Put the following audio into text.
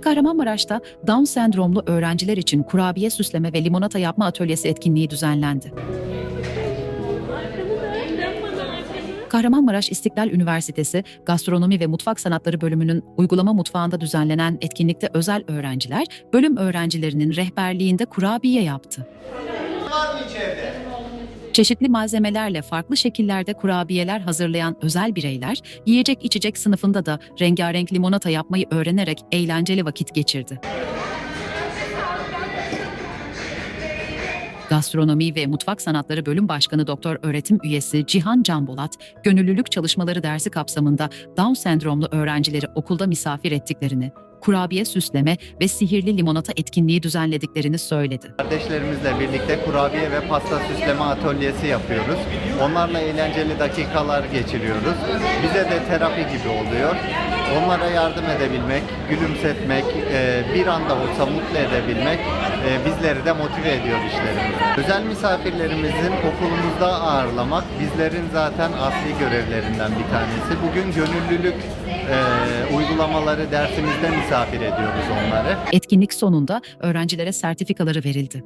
Kahramanmaraş'ta Down sendromlu öğrenciler için kurabiye süsleme ve limonata yapma atölyesi etkinliği düzenlendi. Kahramanmaraş İstiklal Üniversitesi Gastronomi ve Mutfak Sanatları bölümünün uygulama mutfağında düzenlenen etkinlikte özel öğrenciler, bölüm öğrencilerinin rehberliğinde kurabiye yaptı. Var mı içeride? Çeşitli malzemelerle farklı şekillerde kurabiyeler hazırlayan özel bireyler, yiyecek içecek sınıfında da rengarenk limonata yapmayı öğrenerek eğlenceli vakit geçirdi. Gastronomi ve Mutfak Sanatları Bölüm Başkanı Doktor Öğretim Üyesi Cihan Canbolat, gönüllülük çalışmaları dersi kapsamında Down sendromlu öğrencileri okulda misafir ettiklerini, kurabiye süsleme ve sihirli limonata etkinliği düzenlediklerini söyledi. Kardeşlerimizle birlikte kurabiye ve pasta süsleme atölyesi yapıyoruz. Onlarla eğlenceli dakikalar geçiriyoruz. Bize de terapi gibi oluyor. Onlara yardım edebilmek, gülümsetmek, e, bir anda olsa mutlu edebilmek e, bizleri de motive ediyor işlerimiz. Özel misafirlerimizin okulumuzda ağırlamak bizlerin zaten asli görevlerinden bir tanesi. Bugün gönüllülük e, uygulamaları dersimizde misafir ediyoruz onları. Etkinlik sonunda öğrencilere sertifikaları verildi.